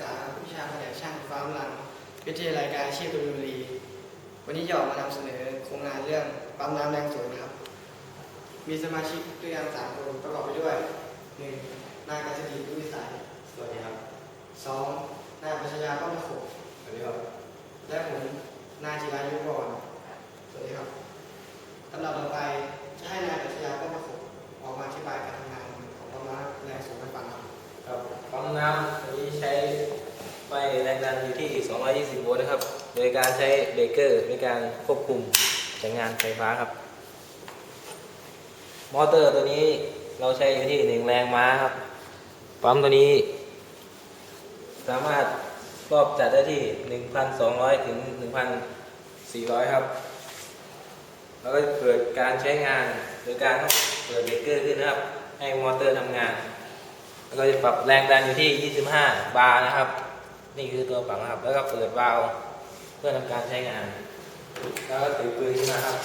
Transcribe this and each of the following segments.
ษาวิชาแผนกช่างฟ้าหลังวิทยาลัยการชีพตุลบุรี วันนี้หยอกมานำเสนอโครงงานเรื่องปั๊มน้ำแรงสูงครับ มีสมาชิกตัวอย่างสามคนประกอบไปด้วยหนึ่งนายกัญชดีวิสัยสวัสดีครับสองนายปัญญาป้อมตะขบสวัสดีครับและผมนายจิรายุกรอน น้ำตัวนี้ใช้ไฟแรงดันอยู่ที่ 220 โวลต์นะครับ โดยการใช้เบรกเกอร์ในการควบคุมใช้งานไฟฟ้าครับ มอเตอร์ตัวนี้เราใช้อยู่ที่ 1 แรงม้าครับ ปั๊มตัวนี้ สามารถรอบจัดได้ที่ 1,200 ถึง 1,400 ครับ แล้วก็เกิดการใช้งานโดยการเปิดเบรกเกอร์ขึ้นนะครับ ให้มอเตอร์ทำงาน แล้วก็จะปรับแรงดันอยู่ที่ 25 บาร์นะครับ นี่คือตัวปรับนะครับ แล้วก็เปิดวาล์วเพื่อทำการใช้งาน แล้วก็ถือปืนขึ้นมาครับ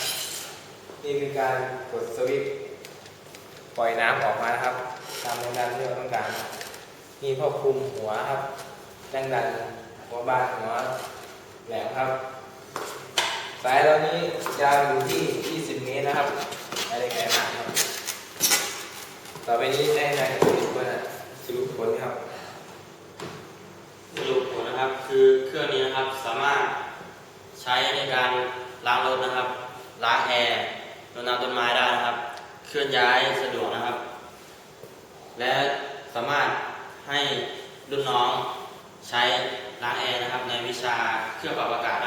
นี่คือการกดสวิตช์ปล่อยน้ำออกมานะครับ ตามแรงดันที่เราต้องการ นี่ควบคุมหัวครับ แรงดันหัวบานหัวแหลมครับ สายเรานี้ยาวอยู่ที่ 20 เมตรนะครับไม่ได้ไกลมากครับ ต่อไปนี้ได้นายสรุปว่าสรุปผลครับ สรุปผลนะครับ คือเครื่อง นี้นะครับ สามารถใช้ในการล้างรถนะครับ ล้างแอร์รดน้ำต้นไม้ได้นะครับ เคลื่อนย้ายสะดวกนะครับ และสามารถให้รุ่นน้องใช้ล้างแอร์นะครับ ในวิชาเครื่องปรับอากาศ